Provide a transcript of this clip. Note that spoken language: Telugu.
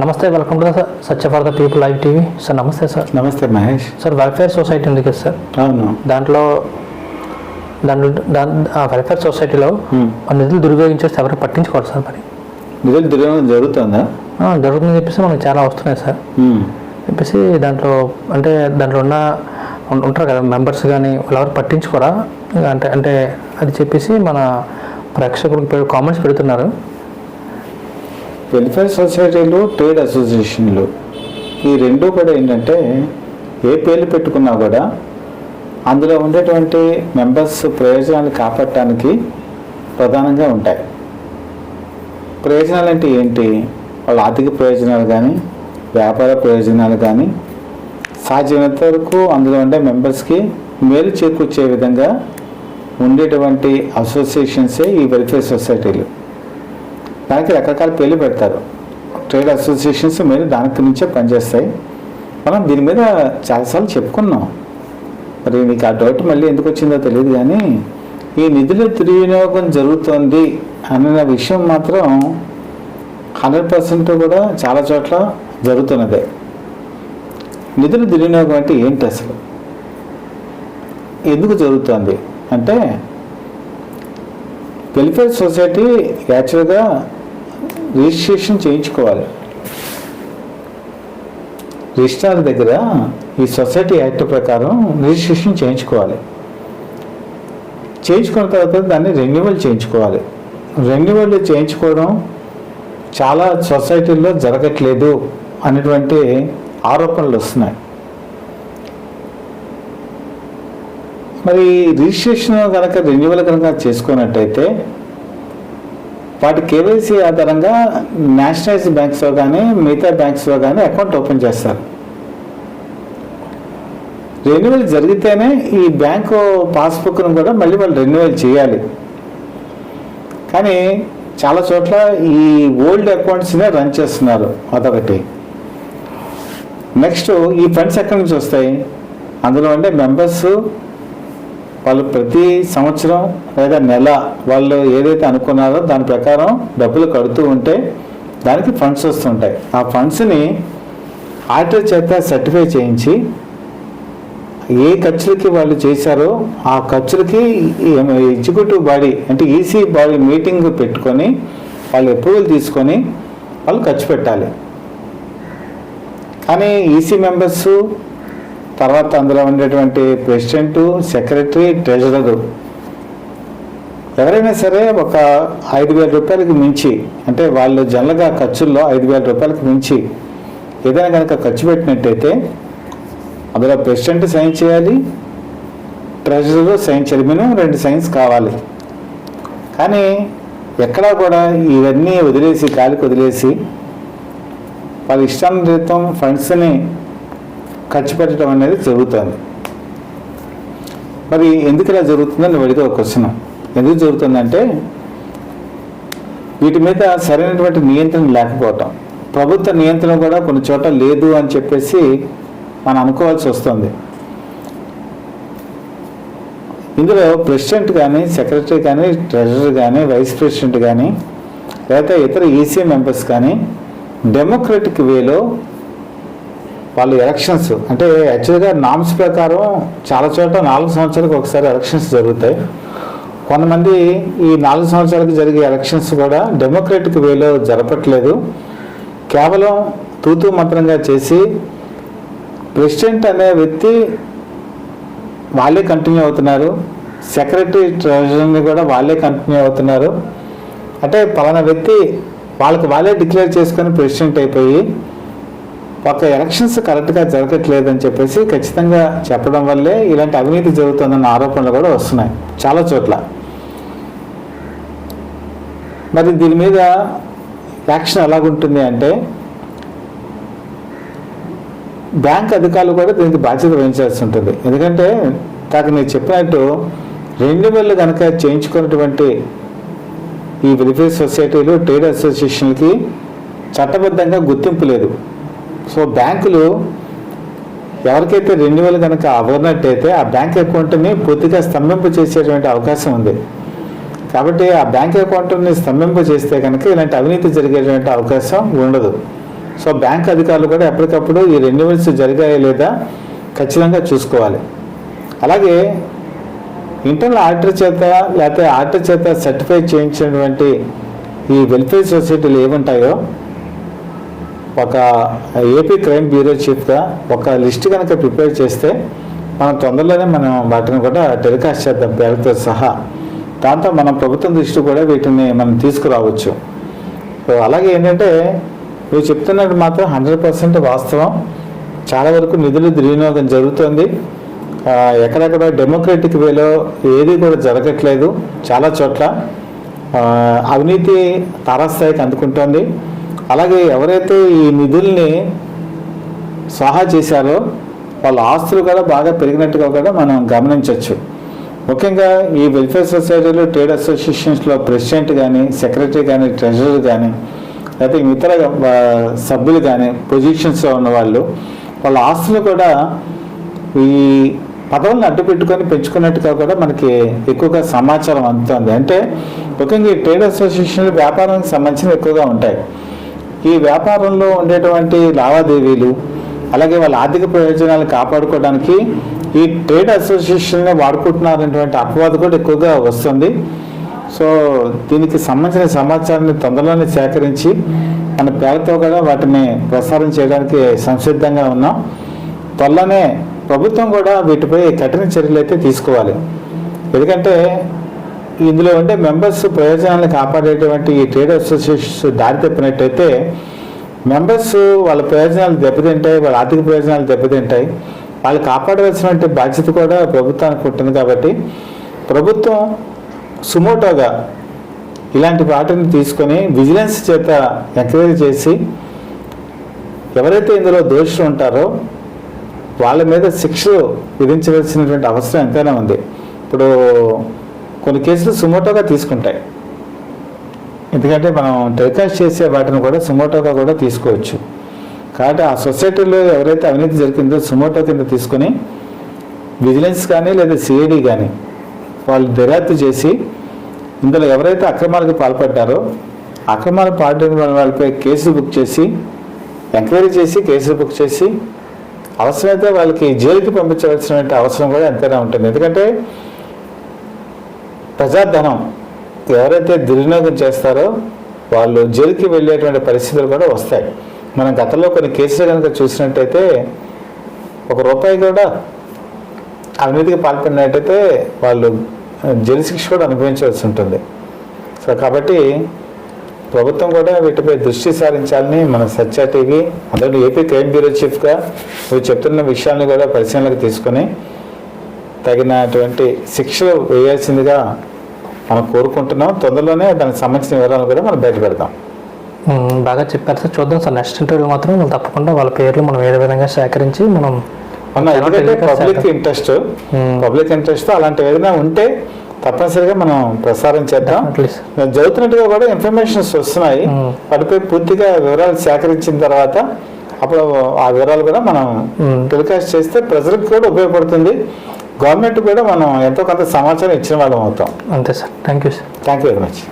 నమస్తే welcome to Satya for the people live TV sir నమస్తే సార్ నమస్తే మహేష్. సార్ వెల్ఫేర్ సొసైటీ ఉంది కదా సార్ అవును. దాంట్లో దాంట్లో ఆ వెల్ఫేర్ సొసైటీలో నిధులు దుర్వినియోగించేస్తే ఎవరు పట్టించుకోవాలి సార్ మరి? నిధులు దుర్వినియోగం జరుగుతుందా? జరుగుతుందని చెప్పేసి మనకు చాలా వస్తున్నాయి సార్. చెప్పేసి దాంట్లో అంటే దాంట్లో ఉన్న ఉంటారు కదా మెంబర్స్ కానీ వాళ్ళు ఎవరు పట్టించుకోరా? అంటే అంటే అది చెప్పేసి మన ప్రేక్షకులకు కామెంట్స్ పెడుతున్నారు. వెల్ఫేర్ సొసైటీలు ట్రేడ్ అసోసియేషన్లు. ఈ రెండు కూడా ఏంటంటే ఏ పేర్లు పెట్టుకున్నా కూడా అందులో ఉండేటువంటి మెంబర్స్ ప్రయోజనాలు కాపాడటానికి ప్రధానంగా ఉంటాయి. ప్రయోజనాలు అంటే ఏంటి? వాళ్ళ ఆర్థిక ప్రయోజనాలు కానీ వ్యాపార ప్రయోజనాలు కానీ సాధ్యమైనంత వరకు అందులో ఉండే మెంబర్స్కి మేలు చేకూర్చే విధంగా ఉండేటువంటి అసోసియేషన్సే ఈ వెల్ఫేర్ సొసైటీలు. దానికి రకరకాల పేర్లు పెడతారు. ట్రేడ్ అసోసియేషన్స్ మీరు దానికి నుంచే పనిచేస్తాయి. మనం దీని మీద చాలాసార్లు చెప్పుకున్నాం. మరి నీకు ఆ డౌట్ మళ్ళీ ఎందుకు వచ్చిందో తెలియదు కానీ ఈ నిధుల దుర్వినియోగం జరుగుతోంది అన్న విషయం మాత్రం హండ్రెడ్ పర్సెంట్ కూడా చాలా చోట్ల జరుగుతున్నదే. నిధుల దుర్వినియోగం అంటే ఏంటి అసలు? ఎందుకు జరుగుతోంది? అంటే వెల్ఫేర్ సొసైటీ యాక్చువల్గా రిజిస్ట్రేషన్ చేయించుకోవాలి. రిజిస్ట్రార్ దగ్గర ఈ సొసైటీ యాక్ట్ ప్రకారం రిజిస్ట్రేషన్ చేయించుకోవాలి. చేయించుకున్న తర్వాత దాన్ని రెన్యువల్ చేయించుకోవాలి. రెన్యువల్ చేయించుకోవడం చాలా సొసైటీల్లో జరగట్లేదు అనేటువంటి ఆరోపణలు వస్తున్నాయి. మరి రిజిస్ట్రేషన్ కనుక రెన్యువల్ కనుక చేసుకున్నట్టయితే వాటి కేవైసీ ఆధారంగా నేషనలైజ్ బ్యాంక్స్లో కానీ మిగతా బ్యాంక్స్లో కానీ అకౌంట్ ఓపెన్ చేస్తారు. రెన్యువల్ జరిగితేనే ఈ బ్యాంకు పాస్బుక్ను కూడా మళ్ళీ వాళ్ళు రెన్యువల్ చేయాలి. కానీ చాలా చోట్ల ఈ ఓల్డ్ అకౌంట్స్నే రన్ చేస్తున్నారు అదొకటి. నెక్స్ట్ ఈ ఫండ్స్ ఎక్కడి నుంచి వస్తాయి? అందులో అంటే మెంబర్స్ వాళ్ళు ప్రతి సంవత్సరం లేదా నెల వాళ్ళు ఏదైతే అనుకున్నారో దాని ప్రకారం డబ్బులు కడుతూ ఉంటే దానికి ఫండ్స్ వస్తుంటాయి. ఆ ఫండ్స్ని ఆడిటర్ చేత సర్టిఫై చేయించి ఏ ఖర్చులకి వాళ్ళు చేశారో ఆ ఖర్చులకి ఎగ్జిక్యూటివ్ బాడీ అంటే ఈసీ బాడీ మీటింగ్ పెట్టుకొని వాళ్ళు అప్రూవల్ తీసుకొని వాళ్ళు ఖర్చు పెట్టాలి. కానీ ఈసీ మెంబర్సు తర్వాత అందులో ఉండేటువంటి ప్రెసిడెంట్ సెక్రటరీ ట్రెజరరు. ఎవరైనా సరే ఒక ఐదు వేల రూపాయలకి మించి అంటే వాళ్ళు జనరల్గా ఖర్చుల్లో ఐదు వేల రూపాయలకి మించి ఏదైనా కనుక ఖర్చు పెట్టినట్టయితే అందులో ప్రెసిడెంట్ సైన్ చేయాలి ట్రెజరర్ సైన్ చేయాలి మినిమం రెండు సైన్స్ కావాలి. కానీ ఎక్కడా కూడా ఇవన్నీ వదిలేసి కాలికి వదిలేసి వాళ్ళ ఇష్టానురీతం ఫండ్స్ని ఖర్చు పెట్టడం అనేది జరుగుతుంది. మరి ఎందుకు ఇలా జరుగుతుందని అడిగే ఒక క్వశ్చన్. ఎందుకు జరుగుతుందంటే వీటి మీద సరైనటువంటి నియంత్రణ లేకపోవటం. ప్రభుత్వ నియంత్రణ కూడా కొన్ని చోట్ల లేదు అని చెప్పేసి మనం అనుకోవాల్సి వస్తుంది. ఇందులో ప్రెసిడెంట్ కానీ సెక్రటరీ కానీ ట్రెజరర్ కానీ వైస్ ప్రెసిడెంట్ కానీ లేదా ఇతర ఈసీ మెంబర్స్ కానీ డెమోక్రటిక్ వేలో వాళ్ళు ఎలక్షన్స్ అంటే యాక్చువల్గా నామ్స్ ప్రకారం చాలా చోట్ల నాలుగు సంవత్సరాలకు ఒకసారి ఎలక్షన్స్ జరుగుతాయి. కొంతమంది ఈ నాలుగు సంవత్సరాలకు జరిగే ఎలక్షన్స్ కూడా డెమోక్రటిక్ వేలో జరపట్లేదు. కేవలం తూతూ మంత్రంగా చేసి ప్రెసిడెంట్ అనే వ్యక్తి వాళ్ళే కంటిన్యూ అవుతున్నారు. సెక్రటరీ ట్రెజరీని కూడా వాళ్ళే కంటిన్యూ అవుతున్నారు. అంటే పలానా వ్యక్తి వాళ్ళకి వాళ్ళే డిక్లేర్ చేసుకొని ప్రెసిడెంట్ అయిపోయి ఒక ఎలక్షన్స్ కరెక్ట్గా జరగట్లేదు అని చెప్పేసి ఖచ్చితంగా చెప్పడం వల్లే ఇలాంటి అవినీతి జరుగుతుందన్న ఆరోపణలు కూడా వస్తున్నాయి చాలా చోట్ల. మరి దీని మీద యాక్షన్ ఎలాగుంటుంది అంటే బ్యాంక్ అధికారులు కూడా దీనికి బాధ్యత వహించాల్సి ఉంటుంది. ఎందుకంటే కాక నేను చెప్పినట్టు రెన్యువల్ కనుక చేయించుకున్నటువంటి ఈ వెల్ఫేర్ సొసైటీలు ట్రేడ్ అసోసియేషన్కి చట్టబద్ధంగా గుర్తింపు లేదు. సో బ్యాంకులు ఎవరికైతే రెన్యువల్ కనుక అవ్వనట్టయితే ఆ బ్యాంక్ అకౌంట్ని పూర్తిగా స్తంభింపు చేసేటువంటి అవకాశం ఉంది. కాబట్టి ఆ బ్యాంక్ అకౌంట్ని స్తంభింపు చేస్తే కనుక ఇలాంటి అవినీతి జరిగేటువంటి అవకాశం ఉండదు. సో బ్యాంక్ అధికారులు కూడా ఎప్పటికప్పుడు ఈ రెన్యువల్స్ జరిగాయా లేదా ఖచ్చితంగా చూసుకోవాలి. అలాగే ఇంటర్నల్ ఆడిటర్ చేత లేకపోతే ఆడిటర్ చేత సర్టిఫై చేయించినటువంటి ఈ వెల్ఫేర్ సొసైటీలు ఏముంటాయో ఒక ఏపీ క్రైమ్ బ్యూరో చీఫ్గా ఒక లిస్ట్ కనుక ప్రిపేర్ చేస్తే మనం తొందరలోనే మనం వాటిని కూడా టెలికాస్ట్ చేద్దాం పేరుతో సహా. దాంతో మనం ప్రభుత్వం దృష్టి కూడా వీటిని మనం తీసుకురావచ్చు. అలాగే ఏంటంటే నువ్వు చెప్తున్నట్టు మాత్రం హండ్రెడ్ పర్సెంట్ వాస్తవం. చాలా వరకు నిధులు దుర్వినియోగం జరుగుతుంది. ఎక్కడెక్కడ డెమోక్రటిక్ వేలో ఏది కూడా జరగట్లేదు. చాలా చోట్ల. అవినీతి తారాస్థాయికి అందుకుంటోంది. అలాగే ఎవరైతే ఈ నిధుల్ని సహా చేశారో వాళ్ళ ఆస్తులు కూడా బాగా పెరిగినట్టుగా కూడా మనం గమనించవచ్చు. ముఖ్యంగా ఈ వెల్ఫేర్ సొసైటీలు ట్రేడ్ అసోసియేషన్స్లో ప్రెసిడెంట్ కానీ సెక్రటరీ కానీ ట్రెజరర్ కానీ లేకపోతే ఇతర సభ్యులు కానీ పొజిషన్స్లో ఉన్న వాళ్ళు వాళ్ళ ఆస్తులు కూడా ఈ పదవులను అడ్డు పెట్టుకొని పెంచుకున్నట్టుగా కూడా మనకి ఎక్కువగా సమాచారం అందుతుంది. అంటే ముఖ్యంగా ఈ ట్రేడ్ అసోసియేషన్లు వ్యాపారానికి సంబంధించిన ఎక్కువగా ఉంటాయి. ఈ వ్యాపారంలో ఉండేటువంటి లావాదేవీలు అలాగే వాళ్ళ ఆర్థిక ప్రయోజనాలు కాపాడుకోవడానికి ఈ ట్రేడ్ అసోసియేషన్ని వాడుకుంటున్నారనేటువంటి అపవాదం కూడా ఎక్కువగా వస్తుంది. సో దీనికి సంబంధించిన సమాచారాన్ని తొందరలోనే సేకరించి మన పేరుతో కూడా వాటిని ప్రసారం చేయడానికి సంసిద్ధంగా ఉన్నాం. త్వరలోనే ప్రభుత్వం కూడా వీటిపై కఠిన చర్యలు అయితే తీసుకోవాలి. ఎందుకంటే ఇందులో ఉండే మెంబర్స్ ప్రయోజనాలను కాపాడేటువంటి ఈ ట్రేడ్ అసోసియేషన్స్ దారి తప్పినట్టయితే మెంబర్స్ వాళ్ళ ప్రయోజనాలు దెబ్బతింటాయి వాళ్ళ ఆర్థిక ప్రయోజనాలు దెబ్బతింటాయి. వాళ్ళు కాపాడవలసినటువంటి బాధ్యత కూడా ప్రభుత్వానికి ఉంటుంది కాబట్టి ప్రభుత్వం సుమోటోగా ఇలాంటి వాటిని తీసుకొని విజిలెన్స్ చేత ఎంక్వైరీ చేసి ఎవరైతే ఇందులో దోషులు ఉంటారో వాళ్ళ మీద శిక్ష విధించవలసినటువంటి అవసరం ఎంతైనా ఉంది. ఇప్పుడు కొన్ని కేసులు సుమోటోగా తీసుకుంటాయి. ఎందుకంటే మనం టెలికాస్ట్ చేసే వాటిని కూడా సుమోటోగా కూడా తీసుకోవచ్చు. కాబట్టి ఆ సొసైటీలో ఎవరైతే అవినీతి జరిగిందో సుమోటో కింద తీసుకొని విజిలెన్స్ కానీ లేదా సిఐడి కానీ వాళ్ళు దర్యాప్తు చేసి ఇందులో ఎవరైతే అక్రమాలకు పాల్పడ్డారో అక్రమాలు పాల్పడిన వాళ్ళపై కేసులు బుక్ చేసి ఎంక్వైరీ చేసి కేసులు బుక్ చేసి అవసరమైతే వాళ్ళకి జైలుకి పంపించవలసిన అవసరం కూడా ఎంతైనా ఉంటుంది. ఎందుకంటే ప్రజాధనం ఎవరైతే దుర్వినియోగం చేస్తారో వాళ్ళు జైలుకి వెళ్ళేటువంటి పరిస్థితులు కూడా వస్తాయి. మనం గతంలో కొన్ని కేసులు కనుక చూసినట్టయితే ఒక రూపాయి కూడా అవినీతికి పాల్పడినట్టయితే వాళ్ళు జైలు శిక్ష కూడా అనుభవించవలసి ఉంటుంది. సో కాబట్టి ప్రభుత్వం కూడా వీటిపై దృష్టి సారించాలని మన సత్య టీవీ అందులో ఏపీ క్రైమ్ బ్యూరో చీఫ్గా నువ్వు చెప్తున్న విషయాన్ని కూడా పరిశీలనకు తీసుకొని తగినటువంటి శిక్షలు వేయాల్సిందిగా మనం కోరుకుంటున్నాం తొందరలోనే దానికి సంబంధించిన వివరాలు కూడా మనం బయట పెడతాం బాగా చెప్పారు సార్ చూద్దాం సార్ నెక్స్ట్ ఇంటర్వ్యూ మాత్రం మనం తప్పకుండా వాళ్ళ పేర్లు మనం ఏదో విధంగా సేకరించి మనం పబ్లిక్. ఇంట్రెస్ట్. పబ్లిక్ ఇంట్రెస్ట్ అలాంటి ఏదైనా ఉంటే తప్పనిసరిగా మనం ప్రసారం చేద్దాం జరుగుతున్నట్టుగా కూడా ఇన్ఫర్మేషన్స్ వస్తున్నాయి. వాటిపై పూర్తిగా వివరాలు సేకరించిన తర్వాత అప్పుడు ఆ వివరాలు కూడా మనం. టెలికాస్ట్ చేస్తే ప్రజలకు కూడా ఉపయోగపడుతుంది గవర్నమెంట్ కూడా మనం ఎంతో కొంత సమాచారం ఇచ్చిన వాళ్ళం అవుతాం. అంతే sir. Thank you sir. Thank you very much.